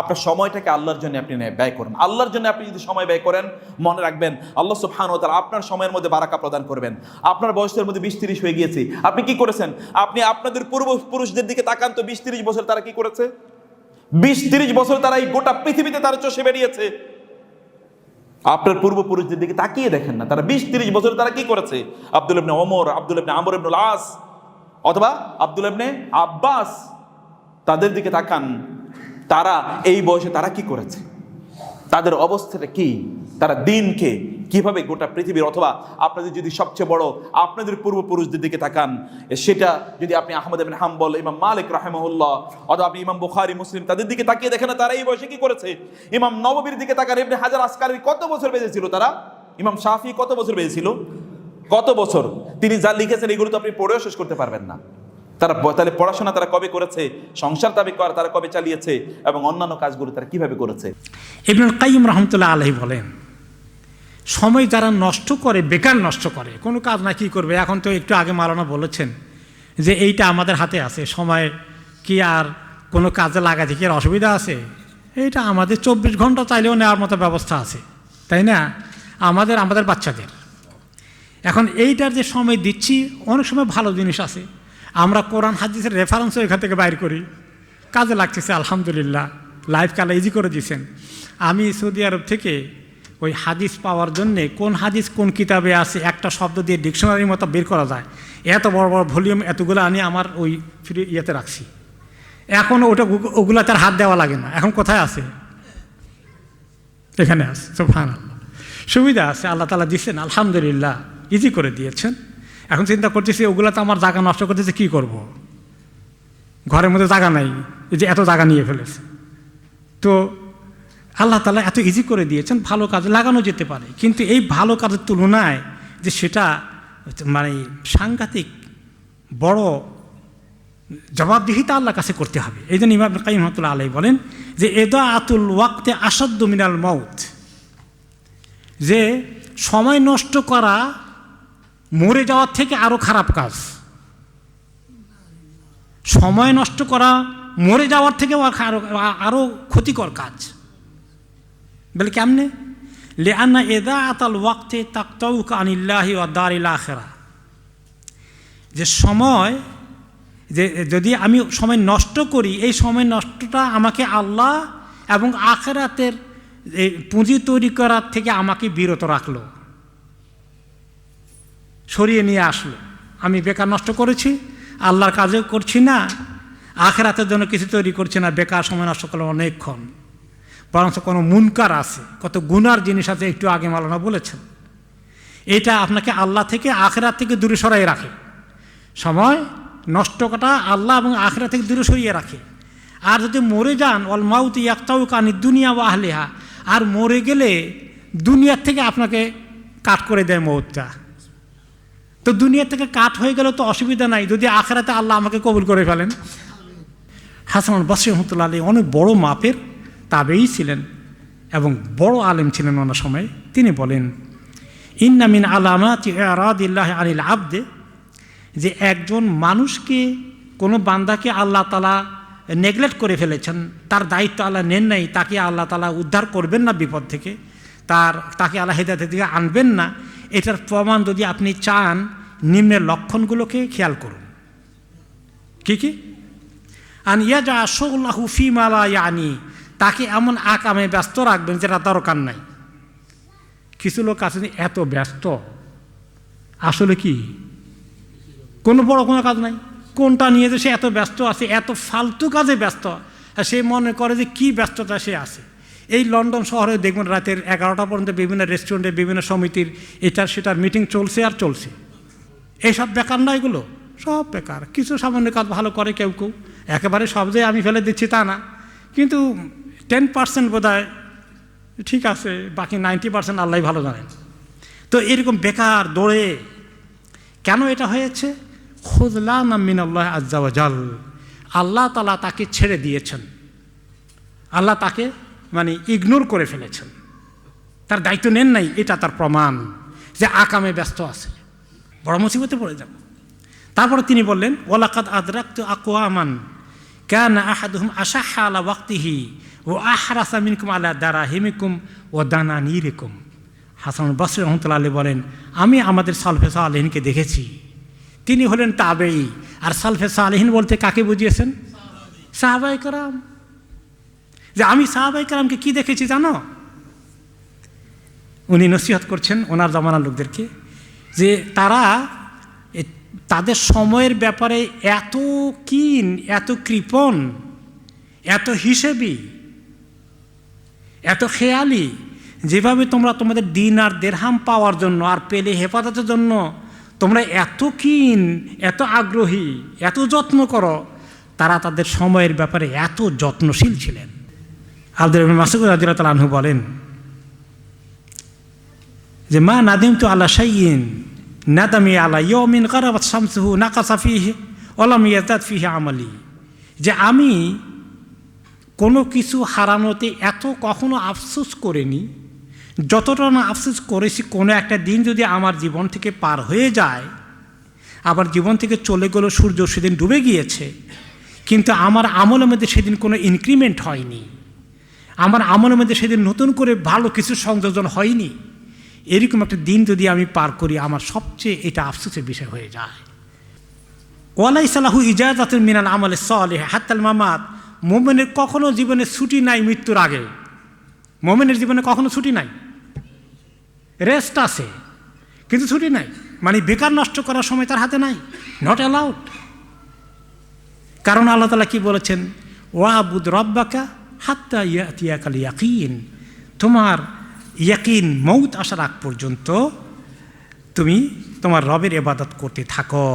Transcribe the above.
আপনার সময়টাকে আল্লাহর জন্য আপনি ব্যয় করেন। আল্লাহর জন্য আপনি যদি সময় ব্যয় করেন, মনে রাখবেন, আল্লাহ ওয়া তাআলা আপনার সময়ের মধ্যে বারাকা প্রদান করবেন। আপনার বয়সের মধ্যে বিশ তিরিশ হয়ে গিয়েছে। আপনি কি করেছেন? আপনি আপনাদের পূর্বপুরুষদের দিকে তাকান তো বিশ তিরিশ বছর তারা কি করেছে? বিশ তিরিশ বছর তারা এই গোটা পৃথিবীতে তারা চষে বেরিয়েছে আপনার পূর্বপুরুষদের দিকে তাকিয়ে দেখেন না, তারা বিশ তিরিশ বছর তারা কি করেছে? আব্দুল ইবনে ওমর, আব্দুল ইবনে আমর ইবনুল আস, অথবা আব্দুল ইবনে আব্বাস, তাদের দিকে তাকান। তারা এই বয়সে তারা কি করেছে? তাদের অবস্থাটা কি? তারা দিনকে কীভাবে গোটা পৃথিবীর অথবা আপনাদের যদি সবচেয়ে বড় আপনাদের পূর্বপুরুষদের দিকে তাকান, সেটা যদি আপনি আহমদ ইবিন হাম্বল, ইমাম মালিক রাহেমহুল্লাহ অথবা আপনি ইমাম বুখারি, মুসলিম তাদের দিকে তাকিয়ে দেখেন তারা এই বয়সে কি করেছে? ইমাম নববীর দিকে তাকান এমনি হাজার আসকারির কত বছর বেঁচেছিল তারা? ইমাম শাফি কত বছর বেঁচেছিল? কত বছর? তিনি যা লিখেছেন, এগুলো তো আপনি পড়েও শেষ করতে পারবেন না। তারা তাহলে পড়াশোনা তারা কবে করেছে? সংসার তাবে কর তারা কবে চালিয়েছে? এবং অন্যান্য কাজগুলো তারা কীভাবে করেছে? ইবনুল কাইম রহমতুল্লাহ আলহী বলেন, সময় যারা নষ্ট করে, বেকার নষ্ট করে, কোনো কাজ না, কি করবে? এখন তো একটু আগে মালানা বলেছেন যে এইটা আমাদের হাতে আছে। সময় কি আর কোনো কাজে লাগাতে কি আর অসুবিধা আছে? এইটা আমাদের চব্বিশ ঘণ্টা চাইলেও নেওয়ার মতো ব্যবস্থা আছে। তাই না? আমাদের আমাদের বাচ্চাদের। এখন এইটার যে সময় দিচ্ছি, অনেক সময় ভালো জিনিস আছে। আমরা কোরআন, হাদিসের রেফারেন্সও এখান থেকে বাইর করি। কাজে লাগতেছে, আলহামদুলিল্লাহ। লাইফ কালা ইজি করে দিয়েছেন। আমি সৌদি আরব থেকে ওই হাদিস পাওয়ার জন্যে কোন হাদিস কোন কিতাবে আছে একটা শব্দ দিয়ে ডিকশনারির মতো বের করা যায়। এত বড় বড় ভলিউম এতগুলো আনি আমার ওই ফ্রি ইয়েতে রাখছি। এখন ওটা ওগু- ওগুলা তার হাত দেওয়া লাগে না। এখন কোথায় আছে? এখানে আছে সুবিধা আছে, আল্লাহ তালা দিচ্ছেন আলহামদুলিল্লাহ। ইজি করে দিয়েছেন। এখন চিন্তা করতেছি ওগুলো তো আমার জায়গা নষ্ট করতেছে, কি করব। ঘরের মধ্যে জায়গা নাই, এই যে এত জায়গা নিয়ে ফেলেছে। তো আল্লাহ তালা এত ইজি করে দিয়েছেন, ভালো কাজে লাগানো যেতে পারে। কিন্তু এই ভালো কাজের তুলনায় যে সেটা মানে সাংঘাতিক বড় জবাবদিহিতা আল্লাহ কাছে করতে হবে। এই জন্য ইমাম কাইম রহমতুল্লাহ আলাই বলেন যে এদা আতুল ওয়াক্তে আসাদ্দ মিনাল মৌত যে সময় নষ্ট করা মরে যাওয়ার থেকে আরও খারাপ কাজ। সময় নষ্ট করা, মরে যাওয়ার থেকে আরও ক্ষতিকর কাজ। বলে কেমনে? লে আন্না এদা আতাল ওয়াক্তে তাক্তাউক আনিল্লাহি ও দারিল আখেরা। যে সময়, যে, যদি আমি সময় নষ্ট করি, এই সময় নষ্টটা আমাকে আল্লাহ এবং আখেরাতের পুঁজি তৈরি করার থেকে আমাকে বিরত রাখল। সরিয়ে নিয়ে আসলো। আমি বেকার নষ্ট করেছি, আল্লাহর কাজও করছি না, আখেরাতের জন্য কিছু তৈরি করছি না, বেকার সময় নষ্ট করলাম অনেকক্ষণ। বরঞ্চ কোনো মুনকার আছে, কত গুনার জিনিস আছে একটু আগে মালানা বলেছেন। এটা আপনাকে আল্লাহ থেকে আখেরাত থেকে দূরে সরাই রাখে। সময় নষ্ট করা আল্লাহ এবং আখেরা থেকে দূরে সরিয়ে রাখে। আর যদি মরে যান অল মাউতি একটাও কানি দুনিয়া বা আহলেহা। আর মরে গেলে দুনিয়ার থেকে আপনাকে কাট করে দেয় মৌতটা। তো দুনিয়া থেকে কাট হয়ে গেলে তো অসুবিধা নাই। যদি আখেরাতে আল্লাহ আমাকে কবুল করে ফেলেন। হাসান বসরি রহমতুল্লাহ আলী অনেক বড় মাপের তাবেই ছিলেন এবং বড় আলেম ছিলেন ওনার সময়। তিনি বলেন ইন্নামিন আলামাত রাদিল্লাহ আনিল আবদে যে একজন মানুষকে কোনো বান্দাকে আল্লাহ তালা নেগলেক্ট করে ফেলেছেন, তার দায়িত্ব আল্লাহ নেন নাই, তাকে আল্লাহ তালা উদ্ধার করবেন না বিপদ থেকে, তার, তাকে আল্লাহ হেদায়তের দিকে আনবেন না। এটার প্রমাণ যদি আপনি চান, নিম্নের লক্ষণগুলোকে খেয়াল করুন। কি কি? আন ইয়া যা আশোল্লাহু ফি মালা ইয়ানি, তাকে এমন আকামে ব্যস্ত রাখবেন যেটা দরকার নাই। কিছু লোক আছে এত ব্যস্ত। আসলে কি? কোনো বড় কোনো কাজ নাই। কোনটা নিয়ে যে সে এত ব্যস্ত আছে, এত ফালতু কাজে ব্যস্ত। আর সে মনে করে যে কি ব্যস্ততা সে আছে। এই লন্ডন শহরে দেখবেন রাতের এগারোটা পর্যন্ত বিভিন্ন রেস্টুরেন্টে বিভিন্ন সমিতির এটার সেটার মিটিং চলছে আর চলছে। এইসব বেকার না এগুলো, সব বেকার। কিছু সামান্য কাজ ভালো করে কেউ কেউ। একেবারে সব যে আমি ফেলে দিচ্ছি তা না। কিন্তু টেন পার্সেন্ট বোধ ঠিক আছে, বাকি নাইনটি পার্সেন্ট আল্লাহ ভালো জানেন। তো এরকম বেকার দৌড়ে কেন এটা হয়েছে? খুদলা মিনাল্লাহ আজ্জাওয়াজাল আল্লাহ তালা তাকে ছেড়ে দিয়েছেন। আল্লাহ তাকে মানে ইগনোর করে ফেলেছেন। তার দায়িত্ব নেন নাই, এটা তার প্রমাণ যে আকামে ব্যস্ত আছে। বড় মুসিবতে পড়ে যাব। তারপরে তিনি বললেন ওলাকাত আদরাক্ত আকোয়ামান কেন আহাদুহুম আশাহা আলা ওয়াক্তিহি ও আহরাসা মিনকুম আলা দারা হিমিকুম ও দানা নিরেকুম হাসান বসর রহমতুল্লাহ আলী বলেন, আমি আমাদের সালফেসা আলহিনকে দেখেছি। তিনি হলেন তাবেই আর সালফেসা আলহিন বলতে কাকে বুঝিয়েছেন? সাহাবাই কারাম। যে আমি সাহাবাই কারামকে কি দেখেছি জানো? উনি নসিহত করছেন ওনার জমানার লোকদেরকে যে তারা তাদের সময়ের ব্যাপারে এত কিন এত কৃপণ, এত হিসেবি, এত খেয়ালি, যেভাবে তোমরা তোমাদের দিন আর দেড়হাম পাওয়ার জন্য আর পেলে হেফাজতের জন্য তোমরা এত কিন এত আগ্রহী, এত যত্ন করো, তারা তাদের সময়ের ব্যাপারে এত যত্নশীল ছিলেন। আব্দুল মাসুদ রাজিরাত আনহু বলেন যে, মা নাদিম তো আল্লাহ সাইন নাদামি আলা ইয়মিন কারাবাত শামসুহু, নাকাসা ফিহে অলাম ইয়াজাদ ফিহে আমালি। যে, আমি কোনো কিছু হারানোতে এত কখনো আফসোস করিনি, যতটা না আফসোস করেছি, কোনো একটা দিন যদি আমার জীবন থেকে পার হয়ে যায় আবার জীবন থেকে চলে গেল, সূর্য সেদিন ডুবে গিয়েছে, কিন্তু আমার আমলের মধ্যে সেদিন কোনো ইনক্রিমেন্ট হয়নি। আমার আমলের মধ্যে সেদিন নতুন করে ভালো কিছু সংযোজন হয়নি। এরকম একটা দিন যদি আমি পার করি, আমার সবচেয়ে এটা আফসোসের বিষয় হয়ে যায়। ওয়ালাই সালাহু ইজাজাতুল মিনাল আমলে সলে হাত্তাল মামাত। মোমেনের কখনো জীবনে ছুটি নাই মৃত্যুর আগে। মোমেনের জীবনে কখনো ছুটি নাই। রেস্ট আছে, কিন্তু ছুটি নাই। মানে বেকার নষ্ট করার সময় তার হাতে নাই। নট অ্যালাউড কারণ আল্লাহ তালা কি বলেছেন? ওয়াবুদ রব্বাকা হাত্তা ইয়াতিয়াকাল ইয়াকিন তোমার ইয়াকিন মৌত আসার আগ পর্যন্ত তুমি তোমার রবের এবাদত করতে থাকো।